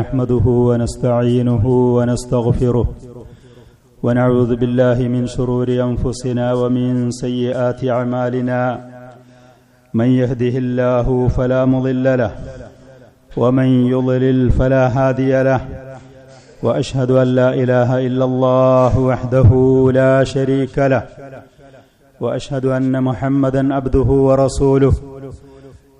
نحمده ونستعينه ونستغفره ونعوذ بالله من شرور أنفسنا ومن سيئات أعمالنا. من يهده الله فلا مضل له ومن يضلل فلا هادي له وأشهد أن لا إله إلا الله وحده لا شريك له وأشهد أن محمدا عبده ورسوله.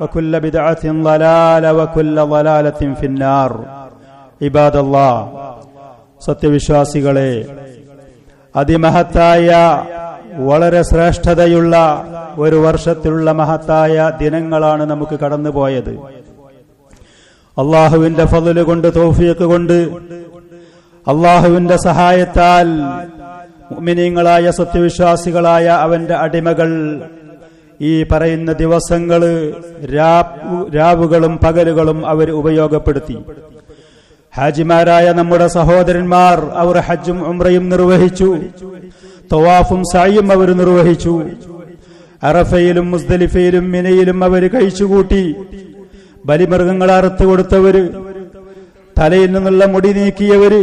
وكل بدعة ضلالة وكل ضلالة في النار. عباد الله സത്യവിശ്വാസികളെ അതിമഹത്തായ വളരെ ശ്രേഷ്ഠതയുള്ള ഒരു വർഷത്തിലുള്ള മഹത്തായ ദിനങ്ങളാണ് നമുക്ക് കടന്നുപോയത്. അള്ളാഹുവിന്റെ ഫതിൽ കൊണ്ട് തോഫിയൊക്കെ കൊണ്ട് അള്ളാഹുവിന്റെ സഹായത്താൽ മിനിങ്ങളായ സത്യവിശ്വാസികളായ അവന്റെ അടിമകൾ ഈ പറയുന്ന ദിവസങ്ങൾ രാവുകളും പകലുകളും അവർ ഉപയോഗപ്പെടുത്തി. ഹാജിമാരായ നമ്മുടെ സഹോദരന്മാർ അവർ ഹജ്ജും ഉംറയും നിർവഹിച്ചു. തവാഫും സായും അവർ നിർവഹിച്ചു. അറഫയിലും മുസ്ദലിഫയിലും മിനയിലും അവർ കഴിച്ചുകൂട്ടി. ബലിമൃഗങ്ങൾ അറുത്തു കൊടുത്തവര് തലയിൽ നിന്നുള്ള മുടി നീക്കിയവര്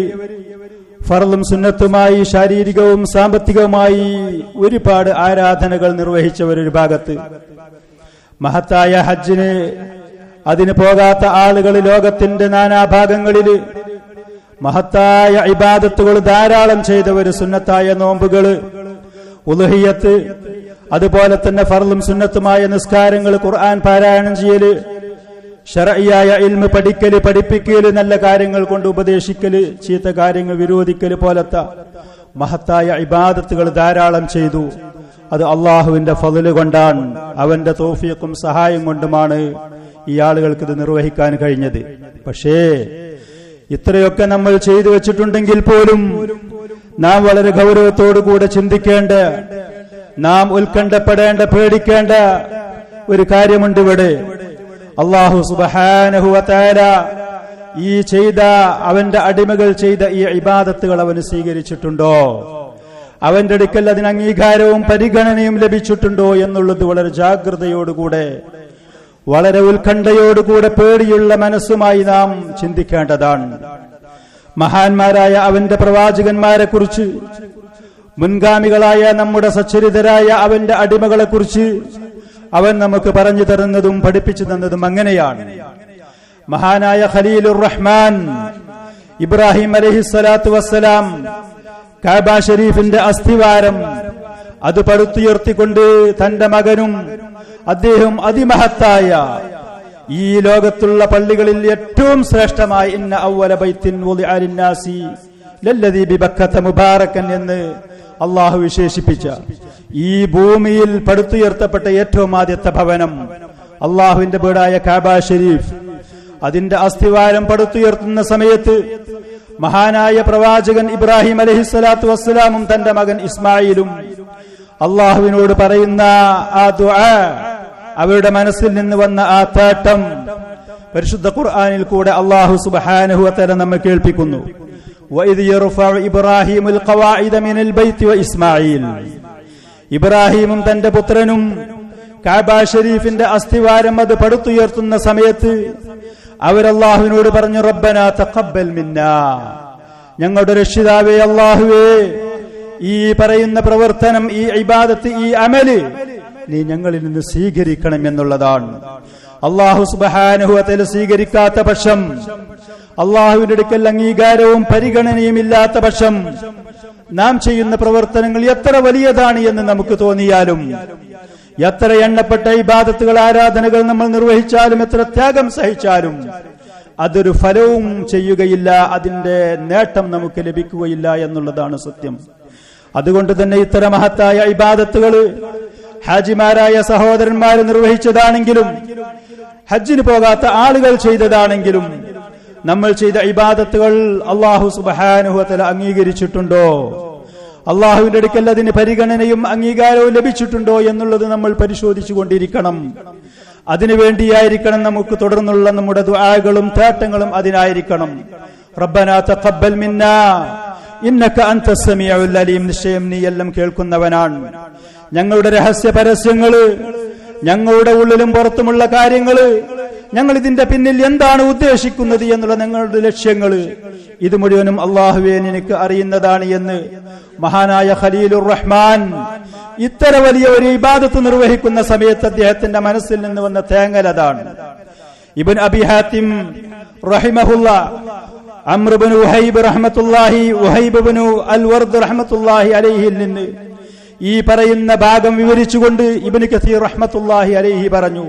ഫറലും സുന്നത്തുമായി ശാരീരികവും സാമ്പത്തികവുമായി ഒരുപാട് ആരാധനകൾ നിർവഹിച്ചവർ ഒരു ഭാഗത്ത്. മഹത്തായ ഹജ്ജിന് അതിന് പോകാത്ത ആളുകൾ ലോകത്തിന്റെ നാനാഭാഗങ്ങളിൽ മഹത്തായ ഇബാദത്തുകൾ ധാരാളം ചെയ്തവർ സുന്നത്തായ നോമ്പുകൾ ഉലുഹിയത്ത് അതുപോലെ തന്നെ ഫറലും സുന്നത്തുമായ നിസ്കാരങ്ങൾ ഖുർആൻ പാരായണം ചെയ്യൽ ഷറയായ ഇൽമ് പഠിക്കൽ പഠിപ്പിക്കൽ നല്ല കാര്യങ്ങൾ കൊണ്ട് ഉപദേശിക്കൽ ചീത്ത കാര്യങ്ങൾ വിരോധിക്കൽ പോലത്തെ മഹത്തായ ഇബാദത്തുകൾ ധാരാളം ചെയ്തു. അത് അള്ളാഹുവിന്റെ ഫതിൽ കൊണ്ടാണ് അവന്റെ തോഫിയക്കും സഹായം കൊണ്ടുമാണ് ഈ ആളുകൾക്ക് ഇത് നിർവഹിക്കാൻ കഴിഞ്ഞത്. പക്ഷേ ഇത്രയൊക്കെ നമ്മൾ ചെയ്തു വെച്ചിട്ടുണ്ടെങ്കിൽ പോലും നാം വളരെ ഗൗരവത്തോടു കൂടെ ചിന്തിക്കേണ്ട നാം ഉത്കണ്ഠപ്പെടേണ്ട പേടിക്കേണ്ട ഒരു കാര്യമുണ്ട് ഇവിടെ. അള്ളാഹു സുബഹാനഹുവല ഈ ചെയ്ത അവന്റെ അടിമകൾ ചെയ്ത ഈ ഇബാദത്തുകൾ അവന് സ്വീകരിച്ചിട്ടുണ്ടോ? അവന്റെ അടുക്കൽ അതിന് അംഗീകാരവും പരിഗണനയും ലഭിച്ചിട്ടുണ്ടോ എന്നുള്ളത് വളരെ ജാഗ്രതയോടുകൂടെ വളരെ ഉത്കണ്ഠയോടുകൂടെ പേടിയുള്ള മനസ്സുമായി നാം ചിന്തിക്കേണ്ടതാണ്. മഹാന്മാരായ അവന്റെ പ്രവാചകന്മാരെ കുറിച്ച് മുൻഗാമികളായ നമ്മുടെ സച്ചരിതരായ അവന്റെ അടിമകളെ കുറിച്ച് അവൻ നമുക്ക് പറഞ്ഞു തരുന്നതും പഠിപ്പിച്ചു തന്നതും അങ്ങനെയാണ്. മഹാനായ ഖലീലുർ റഹ്മാൻ ഇബ്രാഹിം അലഹി സ്വലാത്തു വസ്സലാം കാബ ഷരീഫിന്റെ അസ്ഥിവാരം അത് പടുത്തുയർത്തിക്കൊണ്ട് തന്റെ മകനും അദ്ദേഹം അതിമഹത്തായ ഈ ലോകത്തുള്ള പള്ളികളിൽ ഏറ്റവും ശ്രേഷ്ഠമായ ഇന്ന ഔവല മുബാറക്കൻ എന്ന് അള്ളാഹു വിശേഷിപ്പിച്ച ഈ ഭൂമിയിൽ പടുത്തുയർത്തപ്പെട്ട ഏറ്റവും ആദ്യത്തെ ഭവനം അള്ളാഹുവിന്റെ വീടായ കാബ ഷെരീഫ്. അതിന്റെ അസ്ഥിവാരം പടുത്തുയർത്തുന്ന സമയത്ത് മഹാനായ പ്രവാചകൻ ഇബ്രാഹിം അലഹിസ്വലാത്തു വസ്സലാമും തന്റെ മകൻ ഇസ്മായിലും അള്ളാഹുവിനോട് പറയുന്ന ആ ദുആ അവരുടെ മനസ്സിൽ നിന്ന് വന്ന ആ തേട്ടം പരിശുദ്ധ ഖുർആാനിൽ കൂടെ അള്ളാഹു സുബാനുഹുവത്തല നമ്മെ കേൾപ്പിക്കുന്നു. وإذ يرفع إبراهيم القواعد من البيت وإسماعيل ഇബ്രാഹിമും തന്റെ പുത്രനും കാബ ഷരീഫിന്റെ അസ്ഥിവാരം അത് പടുത്തുയർത്തുന്ന സമയത്ത് അവരല്ലാഹുവിനോട് പറഞ്ഞു റബ്ബന തഖബ്ബൽ മിന്ന ഞങ്ങളുടെ രക്ഷിതാവേ അള്ളാഹുവേ ഈ പറയുന്ന പ്രവർത്തനം ഈ ഇബാദത്ത് ഈ അമല് നീ ഞങ്ങളിൽ നിന്ന് സ്വീകരിക്കണം എന്നുള്ളതാണ് അള്ളാഹു സുബാനുഹുവത്തിൽ സ്വീകരിക്കാത്ത പക്ഷം അള്ളാഹുവിന്റെ അടുക്കൽ അംഗീകാരവും പരിഗണനയും ഇല്ലാത്ത പക്ഷം നാം ചെയ്യുന്ന പ്രവർത്തനങ്ങൾ എത്ര വലിയതാണ് എന്ന് നമുക്ക് തോന്നിയാലും എത്ര എണ്ണപ്പെട്ട ഇബാദത്തുകൾ ആരാധനകൾ നമ്മൾ നിർവഹിച്ചാലും എത്ര ത്യാഗം സഹിച്ചാലും അതൊരു ഫലവും ചെയ്യുകയില്ല അതിന്റെ നേട്ടം നമുക്ക് ലഭിക്കുകയില്ല എന്നുള്ളതാണ് സത്യം. അതുകൊണ്ട് തന്നെ ഇത്തരം മഹത്തായ ഇബാദത്തുകൾ ഹാജിമാരായ സഹോദരന്മാർ നിർവഹിച്ചതാണെങ്കിലും ഹജ്ജിന് പോകാത്ത ആളുകൾ ചെയ്തതാണെങ്കിലും നമ്മൾ ചെയ്ത ഇബാദത്തുകൾ അള്ളാഹു സുബഹാനുഹത്തല അംഗീകരിച്ചിട്ടുണ്ടോ? അള്ളാഹുവിന്റെ അടുക്കൽ അതിന് പരിഗണനയും അംഗീകാരവും ലഭിച്ചിട്ടുണ്ടോ എന്നുള്ളത് നമ്മൾ പരിശോധിച്ചു കൊണ്ടിരിക്കണം. അതിനുവേണ്ടിയായിരിക്കണം നമുക്ക് തുടർന്നുള്ള നമ്മുടെ ദുആകളും തേട്ടങ്ങളും അതിനായിരിക്കണം. റബ്ബന തഖബ്ബൽ മിന്നാ ഇന്നക അൻത സമീഉൽ അലീം. നിശ്ചയം നീ എല്ലാം കേൾക്കുന്നവനാണ്. ഞങ്ങളുടെ രഹസ്യ പരസ്യങ്ങൾ ഞങ്ങളുടെ ഉള്ളിലും പുറത്തുമുള്ള കാര്യങ്ങൾ ഞങ്ങൾ ഇതിന്റെ പിന്നിൽ എന്താണ് ഉദ്ദേശിക്കുന്നത് എന്നുള്ള നിങ്ങളുടെ ലക്ഷ്യങ്ങൾ ഇത് മുഴുവനും അള്ളാഹുവേൻ എനിക്ക് അറിയുന്നതാണ് എന്ന് മഹാനായ ഖലീലുർ റഹ്മാൻ ഇത്ര വലിയ ഒരു ഇബാദത്ത് നിർവഹിക്കുന്ന സമയത്ത് അദ്ദേഹത്തിന്റെ മനസ്സിൽ നിന്ന് വന്ന തേങ്ങൽ അതാണ്. ഇബൻ അബി ഹാത്തിം റഹിമഹുല്ല നിന്ന് ഈ പറയുന്ന ഭാഗം വിവരിച്ചുകൊണ്ട് ഇബിന് കസീർ റഹ്മത്തുല്ലാഹി അലൈഹി പറഞ്ഞു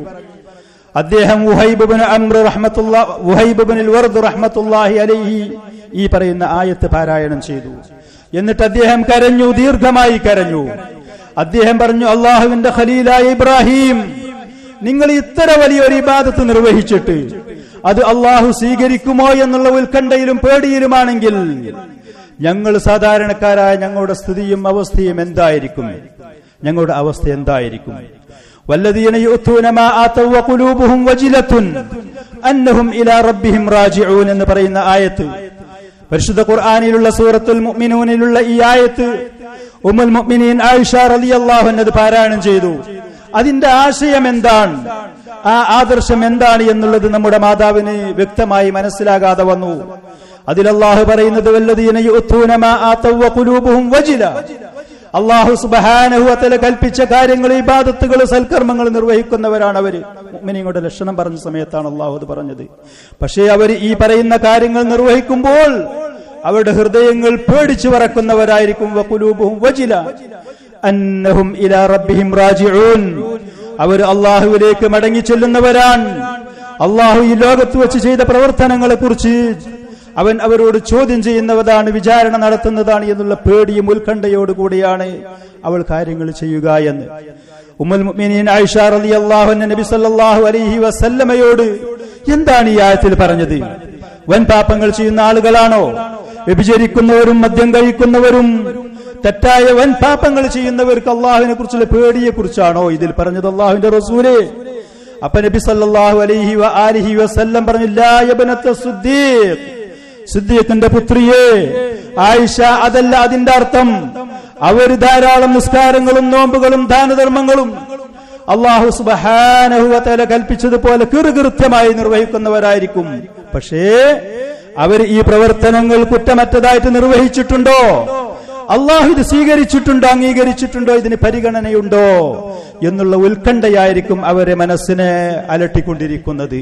അദ്ദേഹം വർദ് അലൈഹി ഈ പറയുന്ന ആയത്ത് പാരായണം ചെയ്തു. എന്നിട്ട് അദ്ദേഹം കരഞ്ഞു ദീർഘമായി കരഞ്ഞു. അദ്ദേഹം പറഞ്ഞു അള്ളാഹുവിന്റെ ഖലീലായ ഇബ്രാഹിം നിങ്ങൾ ഇത്ര വലിയൊരു ഇബാദത്ത് നിർവഹിച്ചിട്ട് അത് അള്ളാഹു സ്വീകരിക്കുമോ എന്നുള്ള ഉത്കണ്ഠയിലും പേടിയിലുമാണെങ്കിൽ ഞങ്ങൾ സാധാരണക്കാരായ ഞങ്ങളുടെ സ്ഥിതിയും അവസ്ഥയും എന്തായിരിക്കും? ഞങ്ങളുടെ അവസ്ഥ എന്തായിരിക്കും? والذين يؤتون ما آتوا وقلوبهم وجلة أنهم إلى ربهم راجعون എന്ന് പറയുന്ന ആയത്ത് പരിശുദ്ധ ഖുർആനിലുള്ള സൂറത്തുൽ മുഅ്മിനൂനിലുള്ള ഈ ആയത്ത് ഉമ്മുൽ മുഅ്മിനീൻ ആയിഷ റളിയല്ലാഹു അൻഹ പാരായണം ചെയ്തു അതിന്റെ ആശയം എന്താണ് ആ ആദർശം എന്താണ് എന്നുള്ളത് നമ്മുടെ മാതാവിന് വ്യക്തമായി മനസ്സിലാകാതെ വന്നു അതിൽ അള്ളാഹു പറയുന്നത് വല്ലതീന യുഅത്തൂന മാ ആതവ ഖുലൂബുഹും വജില അള്ളാഹു സുബഹാനഹുവത്തല കൽപ്പിച്ച കാര്യങ്ങൾ ഇബാദത്തുകൾ സൽക്കർമ്മങ്ങൾ നിർവഹിക്കുന്നവരാണ് അവർ. മുഅ്മിനീങ്ങളുടെ ലക്ഷണം പറഞ്ഞ സമയത്താണ് അള്ളാഹു അത് പറഞ്ഞത്. പക്ഷേ അവർ ഈ പറയുന്ന കാര്യങ്ങൾ നിർവഹിക്കുമ്പോൾ അവരുടെ ഹൃദയങ്ങൾ പേടിച്ചു പറക്കുന്നവരായിരിക്കും. വഖുലൂബുഹും വജില. അന്നഹും ഇലാ റബ്ബിഹിം റാജിഊൻ. അവർ അള്ളാഹുവിലേക്ക് മടങ്ങി ചെല്ലുന്നവരാണ്. അള്ളാഹു ഈ ലോകത്ത് വെച്ച് ചെയ്ത പ്രവർത്തനങ്ങളെ കുറിച്ച് അവൻ അവരോട് ചോദ്യം ചെയ്യുന്നതാണ് വിചാരണ നടത്തുന്നതാണ് എന്നുള്ള പേടിയും ഉത്കണ്ഠയോടുകൂടിയാണ് അവൾ കാര്യങ്ങൾ ചെയ്യുക എന്ന്. ഉമ്മൽ മുഅ്മിനീൻ ആയിഷ റളിയല്ലാഹു അൻഹ നബി സല്ലല്ലാഹു അലൈഹി വസല്ലമയോട് എന്താണ് ഈ ആയത്തിൽ പറഞ്ഞത്? വൻ പാപങ്ങൾ ചെയ്യുന്ന ആളുകളാണോ? വ്യഭിചരിക്കുന്നവരും മദ്യം കഴിക്കുന്നവരും തെറ്റായ വൻ പാപങ്ങൾ ചെയ്യുന്നവർക്ക് അള്ളാഹുവിനെ കുറിച്ചുള്ള പേടിയെ കുറിച്ചാണോ ഇതിൽ പറഞ്ഞത് അള്ളാഹുവിന്റെ റസൂലെ? അപ്പൊ നബി സല്ലല്ലാഹു അലൈഹി വ ആലിഹി വസല്ലം പറഞ്ഞു ലാ യബ്നത സിദ്ദീഖിന്റെ പുത്രിയെ ആയിഷ അതല്ല അതിന്റെ അർത്ഥം. അവർ ധാരാളം നിസ്കാരങ്ങളും നോമ്പുകളും ദാനധർമ്മങ്ങളും അള്ളാഹു സുബഹാനഹുവല കൽപ്പിച്ചതുപോലെ കൃത്യമായി നിർവഹിക്കുന്നവരായിരിക്കും. പക്ഷേ അവർ ഈ പ്രവർത്തനങ്ങൾ കുറ്റമറ്റതായിട്ട് നിർവഹിച്ചിട്ടുണ്ടോ? അള്ളാഹു ഇത് സ്വീകരിച്ചിട്ടുണ്ടോ അംഗീകരിച്ചിട്ടുണ്ടോ ഇതിന് പരിഗണനയുണ്ടോ എന്നുള്ള ഉത്കണ്ഠയായിരിക്കും അവരെ മനസ്സിനെ അലട്ടിക്കൊണ്ടിരിക്കുന്നത്.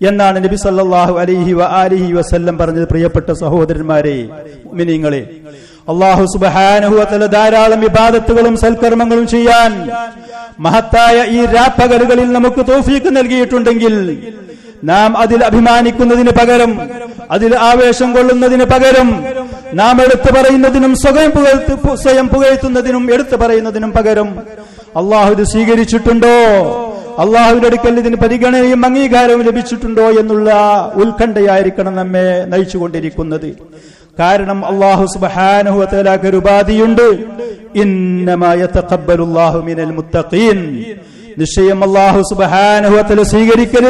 എന്നാണ് നബി സല്ലാഹു അലൈഹി വ അലിഹി വസല്ലം പറഞ്ഞത് പ്രിയപ്പെട്ട സഹോദരന്മാരെ മിനിങ്ങളെ അള്ളാഹു സുബ്ഹാനഹു വതആല ധാരാളം വിവാദത്തുകളും സൽക്കർമ്മങ്ങളും ചെയ്യാൻ മഹത്തായ ഈ രാപ്പകലുകളിൽ നമുക്ക് തോഫീക്ക് നൽകിയിട്ടുണ്ടെങ്കിൽ നാം അതിൽ അഭിമാനിക്കുന്നതിന് പകരം അതിൽ ആവേശം കൊള്ളുന്നതിന് പകരം നാം എടുത്തു പറയുന്നതിനും സ്വയം പുകഴ്ത്തു സ്വയം പുകഴ്ത്തുന്നതിനും എടുത്തു പറയുന്നതിനും പകരം അള്ളാഹു ഇത് സ്വീകരിച്ചിട്ടുണ്ടോ? അള്ളാഹുവിന്റെ അടുക്കൽ ഇതിന് പരിഗണനയും അംഗീകാരവും ലഭിച്ചിട്ടുണ്ടോ എന്നുള്ള ഉത്കണ്ഠയായിരിക്കണം നമ്മെ നയിച്ചുകൊണ്ടിരിക്കുന്നത്. കാരണം അള്ളാഹു മുത്തഖീൻ. നിശ്ചയം അള്ളാഹു സുബാനുഹത്തല സ്വീകരിക്കൽ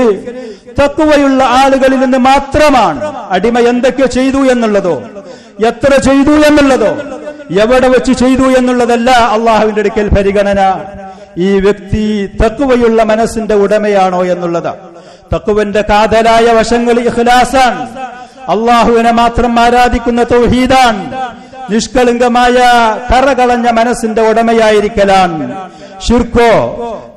തക്കുവയുള്ള ആളുകളിൽ നിന്ന് മാത്രമാണ്. അടിമ എന്തൊക്കെ ചെയ്തു എന്നുള്ളതോ എത്ര ചെയ്തു എന്നുള്ളതോ എവിടെ വെച്ച് ചെയ്തു എന്നുള്ളതല്ല അള്ളാഹുവിന്റെ അടുക്കൽ പരിഗണന. ഈ വ്യക്തി തക്കുവയുള്ള മനസ്സിന്റെ ഉടമയാണോ എന്നുള്ളത്. തക്കുവന്റെ കാതലായ വശങ്ങൾ ഇഖ്ലാസാണ്. അള്ളാഹുവിനെ മാത്രം ആരാധിക്കുന്ന തൗഹീദാൻ നിഷ്കളങ്കമായ കറകളഞ്ഞ മനസ്സിന്റെ ഉടമയായിരിക്കലാണ് ഷിർക്കോ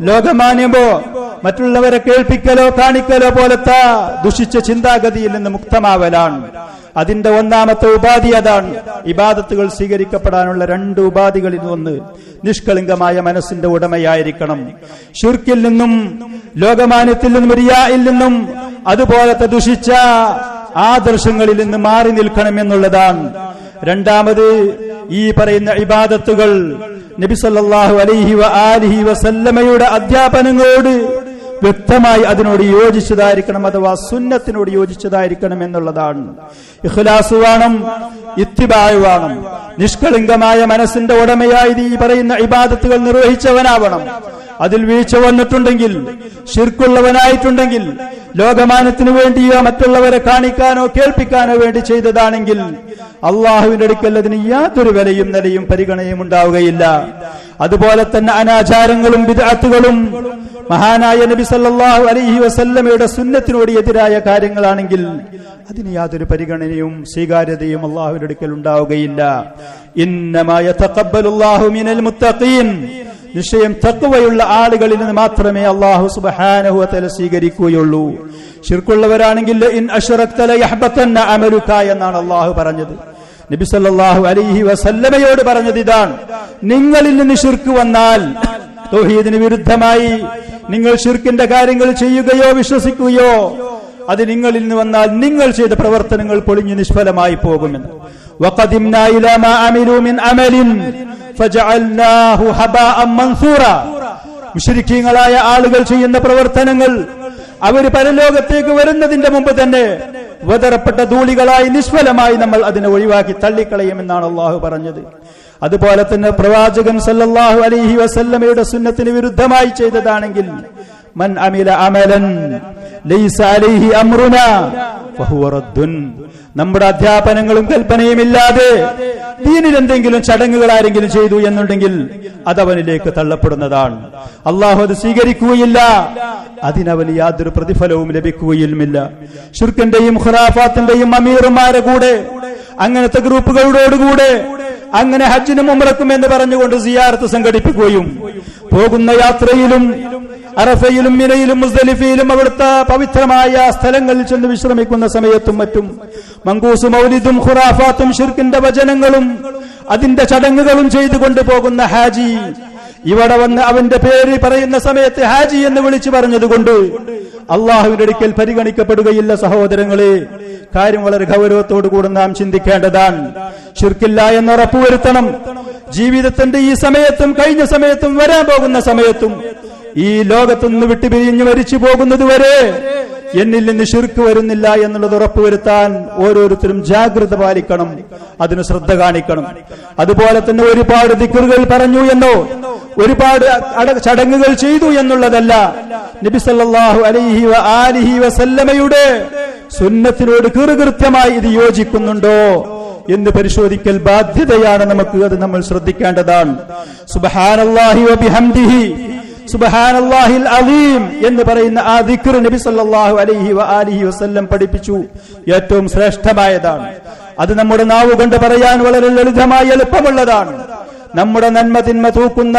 ലോകമാന്യമോ മറ്റുള്ളവരെ കേൾപ്പിക്കലോ കാണിക്കലോ പോലത്തെ ദുഷിച്ച ചിന്താഗതിയിൽ നിന്ന് മുക്തമാവലാണ്. അതിന്റെ ഒന്നാമത്തെ ഉപാധി അതാണ്. ഇബാദത്തുകൾ സ്വീകരിക്കപ്പെടാനുള്ള രണ്ട് ഉപാധികളിൽ ഒന്ന് നിഷ്കളങ്കമായ മനസ്സിന്റെ ഉടമയായിരിക്കണം. ഷുർക്കിൽ നിന്നും ലോകമാന്യത്തിൽ നിന്നും റിയായിൽ നിന്നും അതുപോലത്തെ ദുഷിച്ച ആദർശങ്ങളിൽ നിന്ന് മാറി നിൽക്കണം എന്നുള്ളതാണ്. രണ്ടാമത് ഈ പറയുന്ന ഇബാദത്തുകൾ നബിസല്ലാഹു അലൈഹി വ ആലിഹി വസല്ലമയുടെ അധ്യാപനങ്ങളോട് വ്യക്തമായി അതിനോട് യോജിച്ചതായിരിക്കണം അഥവാ സുന്നത്തിനോട് യോജിച്ചതായിരിക്കണം എന്നുള്ളതാണ്. ഇഖ്ലാസ് വേണം ഇത്തിബായ് വേണം. നിഷ്കളങ്കമായ മനസ്സിന്റെ ഉടമയായി ഈ പറയുന്ന ഇബാദത്തുകൾ നിർവഹിച്ചവനാവണം. അതിൽ വീഴ്ച വന്നിട്ടുണ്ടെങ്കിൽ ശിർക്കുള്ളവനായിട്ടുണ്ടെങ്കിൽ ലോകമാനത്തിനു വേണ്ടിയോ മറ്റുള്ളവരെ കാണിക്കാനോ കേൾപ്പിക്കാനോ വേണ്ടി ചെയ്തതാണെങ്കിൽ അള്ളാഹുവിന്റെ അടുക്കൽ അതിന് യാതൊരു വിലയും നിലയും പരിഗണനയും ഉണ്ടാവുകയില്ല. അതുപോലെ തന്നെ അനാചാരങ്ങളും വിദാത്തുകളും മഹാനായ നബി സല്ലാഹു അലൈഹി വസല്ലമയുടെ സുന്നത്തിനോട് എതിരായ കാര്യങ്ങളാണെങ്കിൽ അതിന് യാതൊരു പരിഗണനയും സ്വീകാര്യതയും അള്ളാഹുവിന്റെ അടുക്കൽ ഉണ്ടാവുകയില്ല. ഇന്നമായ നിശ്ചയം തത്വയുള്ള ആളുകളിൽ നിന്ന് മാത്രമേ അള്ളാഹു സുബാനഹുല സ്വീകരിക്കുകയുള്ളൂ. ശിർക്കുള്ളവരാണെങ്കിൽ ഇൻ അഷറക്തല യഹ്ബത്തന്ന അമലുക എന്നാണ് അള്ളാഹു പറഞ്ഞത്. നബി സല്ലല്ലാഹു അലൈഹി വസല്ലമയോട് പറഞ്ഞത് ഇതാണ് നിങ്ങളിൽ നിന്ന് ഷിർക്ക് വന്നാൽ തൗഹീദിന് വിരുദ്ധമായി നിങ്ങൾ ഷിർക്കിന്റെ കാര്യങ്ങൾ ചെയ്യുകയോ വിശ്വസിക്കുകയോ അത് നിങ്ങളിൽ നിന്ന് വന്നാൽ നിങ്ങൾ ചെയ്ത പ്രവർത്തനങ്ങൾ പൊളിഞ്ഞു നിഷ്ഫലമായി പോകുമെന്ന് وقدمنا إلى ما عملوا من عمل فجعلناه هباء منثورا മുശ്രിക്കീങ്ങളായ ആളുകൾ ചെയ്യുന്ന പ്രവർത്തനങ്ങൾ അവർ പരലോകത്തേക്ക് വരുന്നതിന്റെ മുമ്പ് തന്നെ വതറപ്പെട്ട ധൂളികളായി നിഷ്ഫലമായി നമ്മൾ അതിനെ ഒഴിവാക്കി തള്ളിക്കളയുമെന്നാണ് അള്ളാഹു പറഞ്ഞത്. അതുപോലെ തന്നെ പ്രവാചകൻ സല്ലല്ലാഹു അലൈഹി വസല്ലമയുടെ സുന്നത്തിന് വിരുദ്ധമായി ചെയ്തതാണെങ്കിൽ മൻ അമില അമലൻ നമ്മുടെ അധ്യാപനങ്ങളും കൽപ്പനയും ഇല്ലാതെ ദീനിൽ എന്തെങ്കിലും ചടങ്ങുകൾ ആരെങ്കിലും ചെയ്തു എന്നുണ്ടെങ്കിൽ അതവനിലേക്ക് തള്ളപ്പെടുന്നതാണ്. അള്ളാഹു അത് സ്വീകരിക്കുകയില്ല. അതിനവന് യാതൊരു പ്രതിഫലവും ലഭിക്കുകയുമില്ല. ഷുർക്കിന്റെയും ഖുറാഫാത്തിന്റെയും അമീറുമാരെ കൂടെ അങ്ങനത്തെ ഗ്രൂപ്പുകളോടുകൂടെ അങ്ങനെ ഹജ്ജിനും ഉമ്രക്കും എന്ന് പറഞ്ഞുകൊണ്ട് സിയാർത്ത് സംഘടിപ്പിക്കുകയും പോകുന്ന യാത്രയിലും അറഫയിലും മിനയിലും മുസ്ദലിഫയിലും അവിടുത്തെ പവിത്രമായ സ്ഥലങ്ങളിൽ ചെന്ന് വിശ്രമിക്കുന്ന സമയത്തും മറ്റും മങ്കൂസ് മൗലിദും ഖുറാഫാത്തും ഷിർക്കിന്റെ വചനങ്ങളും അതിന്റെ ചടങ്ങുകളും ചെയ്തു കൊണ്ടുപോകുന്ന ഹാജി. ഇവിടെ വന്ന് അവന്റെ പേര് പറയുന്ന സമയത്ത് ഹാജി എന്ന് വിളിച്ചു പറഞ്ഞതുകൊണ്ട് അള്ളാഹുവിന്റെ അടുക്കൽ പരിഗണിക്കപ്പെടുകയില്ല സഹോദരങ്ങളെ. കാര്യം വളരെ ഗൗരവത്തോടു കൂടെ നാം ചിന്തിക്കേണ്ടതാണ്. ഷിർക്കില്ല എന്ന് ഉറപ്പുവരുത്തണം. ജീവിതത്തിന്റെ ഈ സമയത്തും കഴിഞ്ഞ സമയത്തും വരാൻ പോകുന്ന സമയത്തും ഈ ലോകത്തുനിന്ന് വിട്ടുപിരിഞ്ഞ് മരിച്ചു പോകുന്നത് വരെ എന്നിൽ നിന്ന് ശുരുക്ക് വരുന്നില്ല എന്നുള്ളത് ഉറപ്പുവരുത്താൻ ഓരോരുത്തരും ജാഗ്രത പാലിക്കണം അതിന് ശ്രദ്ധ കാണിക്കണം. അതുപോലെ തന്നെ ഒരുപാട് ദിക്കറുകൾ പറഞ്ഞു എന്നോ ഒരുപാട് ചടങ്ങുകൾ ചെയ്തു എന്നുള്ളതല്ല നബിസല്ലാഹു അലൈഹി ആലിഹി വസല്ലമയുടെ സുന്നത്തിനോട് കൃത്യമായി ഇത് യോജിക്കുന്നുണ്ടോ? എന്ന് പരിശോധിക്കൽ ബാധ്യതയാണ് നമുക്ക്. അത് നമ്മൾ ശ്രദ്ധിക്കേണ്ടതാണ്. സുബ്ഹാനല്ലാഹി വബിഹംദിഹി സുബ്ഹാനല്ലാഹിൽ അലീം എന്ന് പറയുന്ന ആ ദിക്ർ നബി സല്ലല്ലാഹു അലൈഹി വ വസല്ലം പഠിപ്പിച്ചു. ഏറ്റവും ശ്രേഷ്ഠമായതാണ്. അത് നമ്മുടെ നാവ് കൊണ്ട് പറയാൻ വളരെ ലളിതമായി എളുപ്പമുള്ളതാണ്. നമ്മുടെ നന്മ തിന്മ തൂക്കുന്ന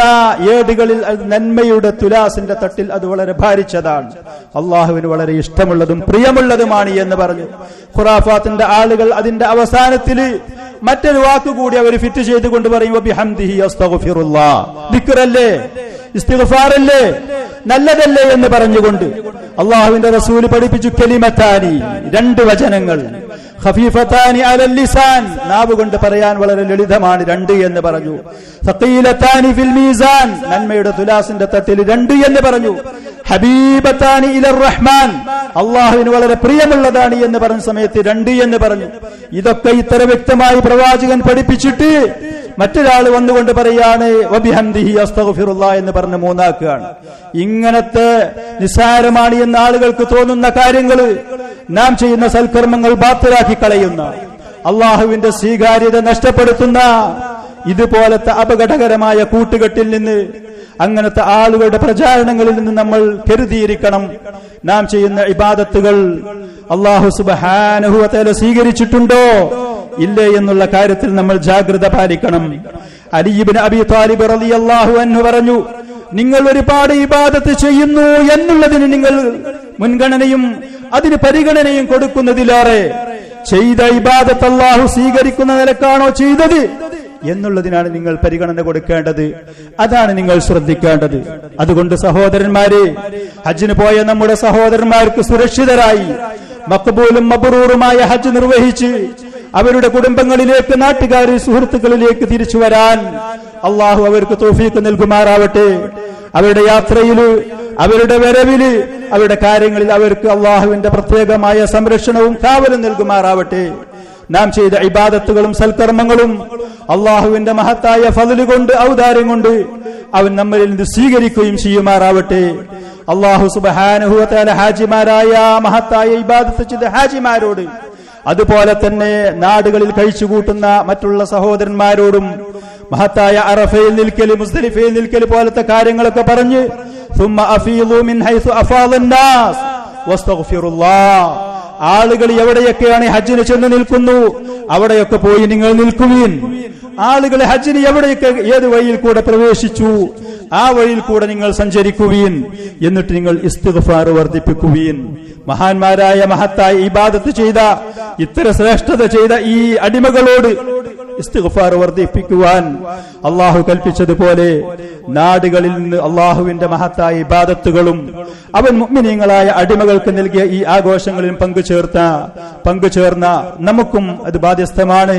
ഏടുകളിൽ നന്മയുടെ തുലാസിന്റെ തട്ടിൽ അത് വളരെ ഭാരിച്ചതാണ്. അള്ളാഹുവിന് വളരെ ഇഷ്ടമുള്ളതും പ്രിയമുള്ളതുമാണ് എന്ന് പറഞ്ഞു. ഖുറാഫാത്തിന്റെ ആളുകൾ അതിന്റെ അവസാനത്തിൽ മറ്റൊരു വാക്കുകൂടി അവർ ഫിറ്റ് ചെയ്തുകൊണ്ട് പറയും നല്ലതല്ലേ എന്ന് പറഞ്ഞുകൊണ്ട് അള്ളാഹുവിന്റെ റസൂൽ പഠിപ്പിച്ചു കലിമത്താനി രണ്ട് വചനങ്ങൾ. അലൽ ലിസാൻ കൊണ്ട് പറയാൻ വളരെ ലളിതമാണ് രണ്ട് എന്ന് പറഞ്ഞു. ഫിൽ മീസാൻ നന്മയുടെ തുലാസിന്റെ തട്ടിൽ രണ്ട് എന്ന് പറഞ്ഞു. ഹബീബത്താനി ഇലർ റഹ്മാൻ അള്ളാഹുവിന് വളരെ പ്രിയമുള്ളതാണ് എന്ന് പറഞ്ഞ സമയത്ത് രണ്ട് എന്ന് പറഞ്ഞു. ഇതൊക്കെ ഇത്ര വ്യക്തമായി പ്രവാചകൻ പഠിപ്പിച്ചിട്ട് മറ്റൊരാൾ വന്നുകൊണ്ട് പറയാണ് എന്ന് പറഞ്ഞ് മൂന്നാക്കുകയാണ്. ഇങ്ങനത്തെ നിസ്സാരമാണ് എന്ന് ആളുകൾക്ക് തോന്നുന്ന കാര്യങ്ങൾ നാം ചെയ്യുന്ന സൽക്കർമ്മങ്ങൾ ബാത്തിലാക്കി കളയുന്ന അള്ളാഹുവിന്റെ സ്വീകാര്യത നഷ്ടപ്പെടുത്തുന്ന ഇതുപോലത്തെ അപകടകരമായ കൂട്ടുകെട്ടിൽ നിന്ന് അങ്ങനത്തെ ആളുകളുടെ പ്രചാരണങ്ങളിൽ നിന്ന് നമ്മൾ കരുതിയിരിക്കണം. നാം ചെയ്യുന്ന ഇബാദത്തുകൾ അള്ളാഹു സുബാനുഹുവത്തേല സ്വീകരിച്ചിട്ടുണ്ടോ? ഇല്ലേ എന്നുള്ള കാര്യത്തിൽ നമ്മൾ ജാഗ്രത പാലിക്കണം. അലിബിൻ അബി താലിബ് റളിയല്ലാഹു അൻഹു പറഞ്ഞു നിങ്ങൾ ഒരുപാട് ഇബാദത്ത് ചെയ്യുന്നു എന്നുള്ളതിന് നിങ്ങൾ മുൻഗണനയും അതിന് പരിഗണനയും കൊടുക്കുന്നതിലേറെ ചെയ്ത ഇബാദത്ത് അള്ളാഹു സ്വീകരിക്കുന്ന നിലക്കാണോ ചെയ്തത്? എന്നുള്ളതിനാണ് നിങ്ങൾ പരിഗണന കൊടുക്കേണ്ടത്. അതാണ് നിങ്ങൾ ശ്രദ്ധിക്കേണ്ടത്. അതുകൊണ്ട് സഹോദരന്മാരെ ഹജ്ജിന് പോയ നമ്മുടെ സഹോദരന്മാർക്ക് സുരക്ഷിതരായി മക്ബൂലും മബറൂറുമായ ഹജ്ജ് നിർവഹിച്ച് അവരുടെ കുടുംബങ്ങളിലേക്ക് നാട്ടുകാരി സുഹൃത്തുക്കളിലേക്ക് തിരിച്ചു വരാൻ അള്ളാഹു അവർക്ക് തോഫീക്ക് നൽകുമാറാവട്ടെ. അവരുടെ യാത്രയിൽ അവരുടെ വരവിൽ അവരുടെ കാര്യങ്ങളിൽ അവർക്ക് അള്ളാഹുവിന്റെ പ്രത്യേകമായ സംരക്ഷണവും കാവലും നൽകുമാറാവട്ടെ. നാം ചെയ്ത ഇബാദത്തുകളും സൽക്കർമ്മങ്ങളും അള്ളാഹുവിന്റെ മഹത്തായ ഫതിൽ കൊണ്ട് ഔദാര്യം കൊണ്ട് അവൻ നമ്മളിൽ നിന്ന് സ്വീകരിക്കുകയും ചെയ്യുമാറാവട്ടെ. അള്ളാഹു സുബാനുഹുല ഹാജിമാരായ മഹത്തായ ഇബാദത്ത് ചെയ്ത ഹാജിമാരോട് അതുപോലെ തന്നെ നാടുകളിൽ കഴിച്ചുകൂട്ടുന്ന മറ്റുള്ള സഹോദരന്മാരോടും മഹത്തായ അറഫയിൽ നിൽക്കൽ മുസ്തലിഫയിൽ നിൽക്കൽ പോലത്തെ കാര്യങ്ങളൊക്കെ പറഞ്ഞ് ആളുകൾ എവിടെയൊക്കെയാണ് ഹജ്ജിന് ചെന്ന് നിൽക്കുന്നു? അവിടെയൊക്കെ പോയി നിങ്ങൾ നിൽക്കുവീൻ. ആളുകൾ ഹജ്ജിന് എവിടെയൊക്കെ ഏത് വഴിയിൽ കൂടെ പ്രവേശിച്ചു? ആ വഴിയിൽ കൂടെ നിങ്ങൾ സഞ്ചരിക്കുവീൻ. എന്നിട്ട് നിങ്ങൾ ഇസ്തിഗ്ഫാർ വർദ്ധിപ്പിക്കുവീൻ. മഹാന്മാരായ മഹത്തായ ഇബാദത്ത് ചെയ്ത ഇത്ര ശ്രേഷ്ഠത ചെയ്ത ഈ അടിമകളോട് ഇസ്തിഗ്ഫാർ വർദ്ധിപ്പിക്കുവാൻ അള്ളാഹു കൽപ്പിച്ചതുപോലെ നാടുകളിൽ നിന്ന് അള്ളാഹുവിന്റെ മഹത്തായ ഇബാദത്തുകളും അവൻ മുഗ്മിനീങ്ങളായ അടിമകൾക്ക് നൽകിയ ഈ ആഘോഷങ്ങളിൽ പങ്കുചേർത്ത പങ്കുചേർന്ന നമുക്കും അത് ബാധ്യസ്ഥമാണ്.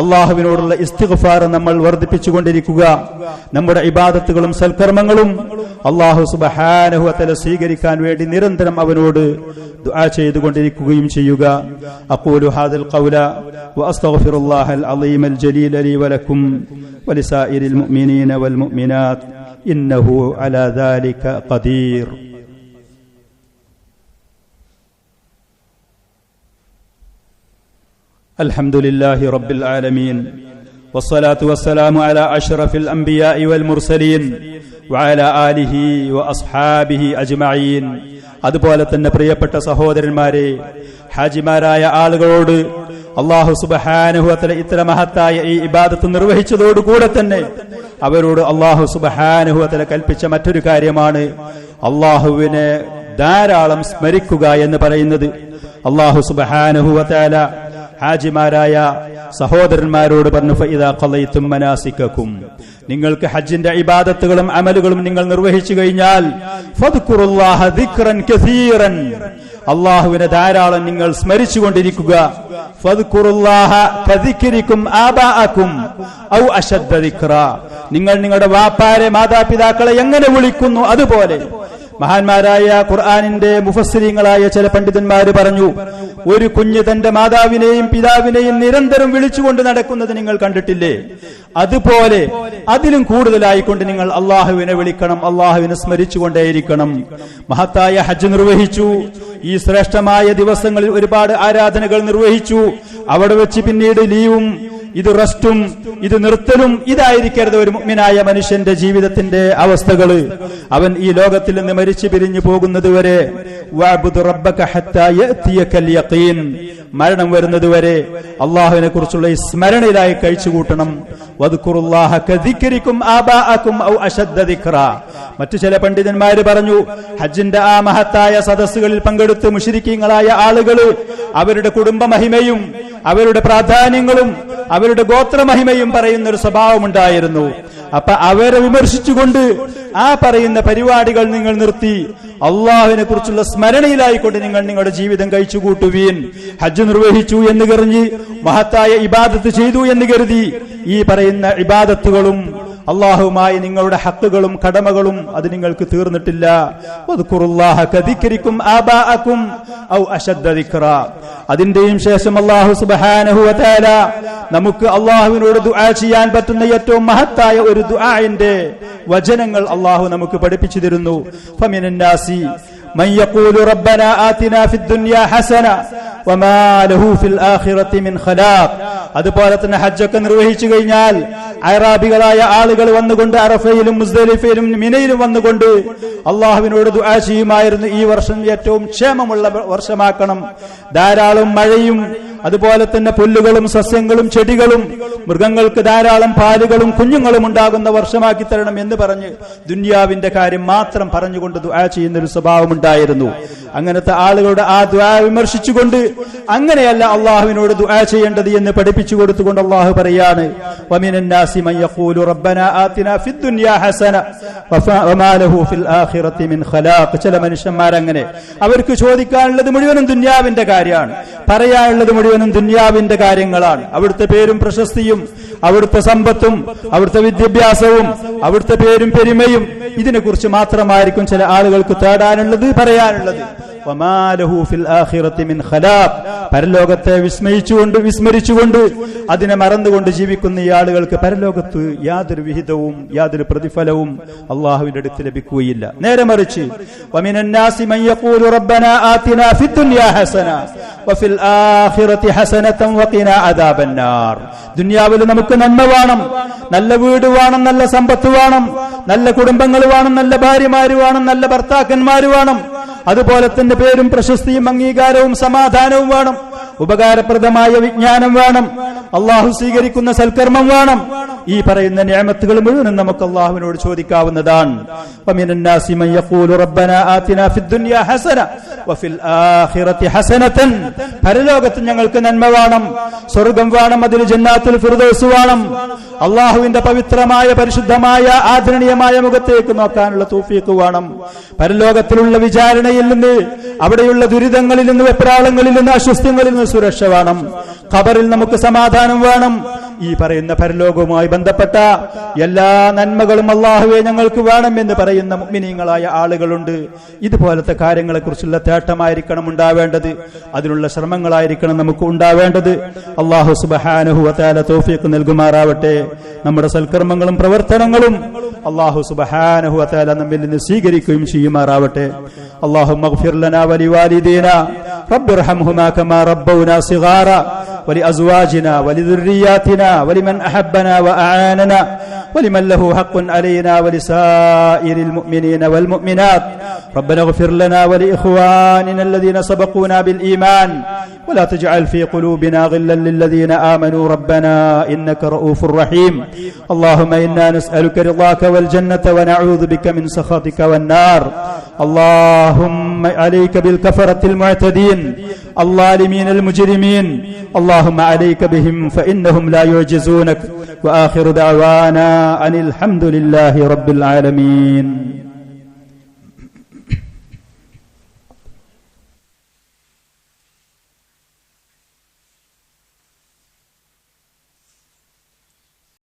അള്ളാഹുവിനോടുള്ള ഇസ്തിഗ്ഫാർ നമ്മൾ വർദ്ധിപ്പിച്ചുകൊണ്ടിരിക്കുക നമ്മുടെ ഇബാദത്തുകളും സൽക്കർമ്മങ്ങളും അള്ളാഹു സുബഹാനഹുഅത്തല സ്വീകരിക്കാൻ വേണ്ടി നിരന്തരം അവനോട് ദുആ ചെയ്തുകൊണ്ടിരിക്കുകയും ചെയ്യുക അഖൂലു ഹാദൽ ഖൗല വഅസ്തഗ്ഫിറുല്ലാഹൽ അളീമൽ ജലീല ലി വലക്കും വലിസായിരിൽ മുഅ്മിനീന വൽ മുഅ്മിനാത്ത് ഇന്നഹു അലാ ദാലിക ഖദീർ الحمد لله رب العالمين والصلاة والسلام على أشرف الأنبياء والمرسلين وعلى آله وأصحابه أجمعين അതുപോലെ തന്നെ പ്രിയപ്പെട്ട സഹോദരന്മാരെ ഹാജിമാരായ ആളുകളോട് അള്ളാഹു സുബഹാനുഹത്തല ഇത്ര മഹത്തായ ഈ ഇബാദത്ത് നിർവഹിച്ചതോടുകൂടെ തന്നെ അവരോട് അള്ളാഹു സുബഹാനുഹത്തല കൽപ്പിച്ച മറ്റൊരു കാര്യമാണ് അള്ളാഹുവിനെ ധാരാളം സ്മരിക്കുക എന്ന് പറയുന്നത് അള്ളാഹു സുബഹാനുഹുവല ഹാജിമാരായ സഹോദരന്മാരോട് പറഞ്ഞു ഫഇദാ ഖളൈതും മനാസിക്കക്കും നിങ്ങൾക്ക് ഹജ്ജിന്റെ ഇബാദത്തുകളും അമലുകളും നിങ്ങൾ നിർവഹിച്ചു കഴിഞ്ഞാൽ അള്ളാഹുവിനെ ധാരാളം നിങ്ങൾ അശദ്ദ ദിക്റ നിങ്ങൾ നിങ്ങളുടെ വാപ്പാരെ മാതാപിതാക്കളെ എങ്ങനെ വിളിക്കുന്നു? അതുപോലെ മഹാന്മാരായ ഖുർആാനിന്റെ മുഫസ്സിരിങ്ങളായ ചില പണ്ഡിതന്മാര് പറഞ്ഞു ഒരു കുഞ്ഞ് തന്റെ മാതാവിനെയും പിതാവിനെയും നിരന്തരം വിളിച്ചുകൊണ്ട് നടക്കുന്നത് നിങ്ങൾ കണ്ടിട്ടില്ലേ? അതുപോലെ അതിലും കൂടുതലായിക്കൊണ്ട് നിങ്ങൾ അള്ളാഹുവിനെ വിളിക്കണം അള്ളാഹുവിനെ സ്മരിച്ചുകൊണ്ടേയിരിക്കണം. മഹത്തായ ഹജ്ജ് നിർവഹിച്ചു. ഈ ശ്രേഷ്ഠമായ ദിവസങ്ങളിൽ ഒരുപാട് ആരാധനകൾ നിർവഹിച്ചു. അവിടെ വെച്ച് പിന്നീട് ലീവും ഇത് റെസ്റ്റും ഇത് നിർത്തലും ഇതായിരിക്കരുത് ഒരു മുഗ്മിനായ മനുഷ്യന്റെ ജീവിതത്തിന്റെ അവസ്ഥകൾ. അവൻ ഈ ലോകത്തിൽ നിന്ന് മരിച്ചു പിരിഞ്ഞു പോകുന്നത് വരെ മരണം വരുന്നത് വരെ അള്ളാഹുവിനെ കുറിച്ചുള്ള ഈ സ്മരണയിലായി കഴിച്ചുകൂട്ടണം. മറ്റു ചില പണ്ഡിതന്മാര് പറഞ്ഞു ഹജ്ജിന്റെ ആ മഹത്തായ സദസ്സുകളിൽ പങ്കെടുത്ത് മുഷിരിക്കീങ്ങളായ ആളുകൾ അവരുടെ കുടുംബ മഹിമയും അവരുടെ പ്രാധാന്യങ്ങളും അവരുടെ ഗോത്രമഹിമയും പറയുന്ന ഒരു സ്വഭാവമുണ്ടായിരുന്നു. അപ്പൊ അവരെ വിമർശിച്ചുകൊണ്ട് ആ പറയുന്ന പരിപാടികൾ നിങ്ങൾ നിർത്തി അള്ളാഹുവിനെ കുറിച്ചുള്ള സ്മരണയിലായിക്കൊണ്ട് നിങ്ങൾ നിങ്ങളുടെ ജീവിതം കഴിച്ചു കൂട്ടുവീൻ ഹജ്ജ് നിർവഹിച്ചു എന്ന് കരഞ്ഞ് മഹത്തായ ഇബാദത്ത് ചെയ്തു എന്ന് കരുതി ഈ പറയുന്ന ഇബാദത്തുകളും അള്ളാഹുമായി നിങ്ങളുടെ ഹക്കുകളും കടമകളും അത് നിങ്ങൾക്ക് തീർന്നിട്ടില്ല. അതിന്റെയും ശേഷം അള്ളാഹു സുബാനഹു നമുക്ക് അള്ളാഹുവിനോട് ദുആ ചെയ്യാൻ പറ്റുന്ന ഏറ്റവും മഹത്തായ ഒരു ദുആന്റെ വചനങ്ങൾ അള്ളാഹു നമുക്ക് പഠിപ്പിച്ചു തരുന്നു. من يقول ربنا آتنا في الدنيا حسنة وما له في الآخرة من خلاق അതുപോലെ തന്നെ ഹജ്ജൊക്കെ നിർവഹിച്ചു കഴിഞ്ഞാൽ അറാബികളായ ആളുകൾ വന്നുകൊണ്ട് അറഫയിലും മുസ്ദലിഫയിലും മിനയിലും വന്നുകൊണ്ട് അള്ളാഹുവിനോട് ദുആ ചെയ്യുമായിരുന്നു ഈ വർഷം ഏറ്റവും ക്ഷേമമുള്ള വർഷമാക്കണം ധാരാളം മഴയും അതുപോലെ തന്നെ പുല്ലുകളും സസ്യങ്ങളും ചെടികളും മൃഗങ്ങൾക്ക് ധാരാളം പാലുകളും കുഞ്ഞുങ്ങളും ഉണ്ടാകുന്ന വർഷമാക്കി തരണം എന്ന് പറഞ്ഞ് ദുന്യാവിന്റെ കാര്യം മാത്രം പറഞ്ഞുകൊണ്ട് ദ്വാ ചെയ്യുന്ന ഒരു സ്വഭാവമുണ്ടായിരുന്നു. അങ്ങനത്തെ ആളുകളുടെ ആ ദ്വാ വിമർശിച്ചുകൊണ്ട് അങ്ങനെയല്ല അള്ളാഹുവിനോട് ദ്വാ ചെയ്യേണ്ടത് എന്ന് പഠിപ്പിച്ചു കൊടുത്തുകൊണ്ട് അള്ളാഹു പറയാണ് ചില മനുഷ്യന്മാരങ്ങനെ. അവർക്ക് ചോദിക്കാനുള്ളത് മുഴുവനും ദുന്യാവിന്റെ കാര്യമാണ്. പറയാനുള്ളത് മുഴുവൻ മുഴുവനും ദുന്യാവിന്റെ കാര്യങ്ങളാണ്. അവിടുത്തെ പേരും പ്രശസ്തിയും അവിടുത്തെ സമ്പത്തും അവിടുത്തെ വിദ്യാഭ്യാസവും അവിടുത്തെ പേരും പെരുമയും ഇതിനെക്കുറിച്ച് മാത്രമായിരിക്കും ചില ആളുകൾക്ക് തേടാനുള്ളത് പറയാനുള്ളത്. പരലോകത്തെ വിസ്മയിച്ചുകൊണ്ട് വിസ്മരിച്ചുകൊണ്ട് അതിനെ മറന്നുകൊണ്ട് ജീവിക്കുന്ന ഈ ആളുകൾക്ക് പരലോകത്ത് യാതൊരു വിഹിതവും യാതൊരു പ്രതിഫലവും അള്ളാഹുവിന്റെ അടുത്ത് ലഭിക്കുകയില്ല. നേരെ മറിച്ച് ദുനിയാവിൽ നമുക്ക് നന്മ വേണം നല്ല വീട് വേണം നല്ല സമ്പത്ത് വേണം നല്ല കുടുംബങ്ങൾ വേണം നല്ല ഭാര്യമാര് വേണം നല്ല ഭർത്താക്കന്മാര് വേണം. അതുപോലെ തന്നെ പേരും പ്രശസ്തിയും അംഗീകാരവും സമാധാനവും വേണം. ഉപകാരപ്രദമായ വിജ്ഞാനം വേണം. അള്ളാഹു സ്വീകരിക്കുന്ന സൽക്കർമ്മം വേണം. ഈ പറയുന്ന ഞാമത്തുകൾ മുഴുവനും നമുക്ക് അള്ളാഹുവിനോട് ചോദിക്കാവുന്നതാണ്. പരലോകത്ത് ഞങ്ങൾക്ക് നന്മ വേണം സ്വർഗം വേണം അതിൽ ജന്നാത്തിൽ ഫിർദോസ് വേണം. അള്ളാഹുവിന്റെ പവിത്രമായ പരിശുദ്ധമായ ആദരണീയമായ മുഖത്തേക്ക് നോക്കാനുള്ള തൂഫീക്ക് വേണം. പരലോകത്തിലുള്ള വിചാരണയിൽ നിന്ന് അവിടെയുള്ള ദുരിതങ്ങളിൽ നിന്ന് വെപ്രാളങ്ങളിൽ നിന്ന് അസ്വസ്ഥ്യങ്ങളിൽ നിന്ന് സുരക്ഷ വേണം. ഖബറിൽ നമുക്ക് സമാധാനം വേണം. ഈ പറയുന്ന പരലോകവുമായി ബന്ധപ്പെട്ട എല്ലാ നന്മകളും അള്ളാഹുവെ ഞങ്ങൾക്ക് വേണമെന്ന് പറയുന്ന മുഗ്മിനീങ്ങളായ ആളുകളുണ്ട്. ഇതുപോലത്തെ കാര്യങ്ങളെക്കുറിച്ചുള്ള തേട്ടമായിരിക്കണം ഉണ്ടാവേണ്ടത്. അതിനുള്ള ശ്രമങ്ങളായിരിക്കണം നമുക്ക് ഉണ്ടാവേണ്ടത്. അള്ളാഹു സുബഹാനുഹുവല തോഫിയൊക്കെ നൽകുമാറാവട്ടെ. നമ്മുടെ സൽക്കർമ്മങ്ങളും പ്രവർത്തനങ്ങളും അള്ളാഹു സുബഹാനുഹുവല നമ്മിൽ നിന്ന് സ്വീകരിക്കുകയും ചെയ്യുമാറാവട്ടെ. അള്ളാഹു മഗ്ഫിർ ലനാ വലിവാലിദീന റബ്ബർഹംഹുമാ കമാ റബ്ബൗനാ സിഗാറ. ولأزواجنا ولذرياتنا ولمن أحبنا وأعاننا ولمن له حق علينا ولسائر المؤمنين والمؤمنات. ربنا اغفر لنا ولإخواننا الذين سبقونا بالإيمان. ولا تجعل في قلوبنا غلا للذين آمنوا. ربنا إنك رؤوف رحيم. اللهم إنا نسألك رضاك والجنة ونعوذ بك من سخطك والنار. اللهم عليك بالكفرة المعتدين الظالمين المجرمين اللهم عليك بهم فإنهم لا يعجزونك وآخر دعوانا أن الحمد لله رب العالمين.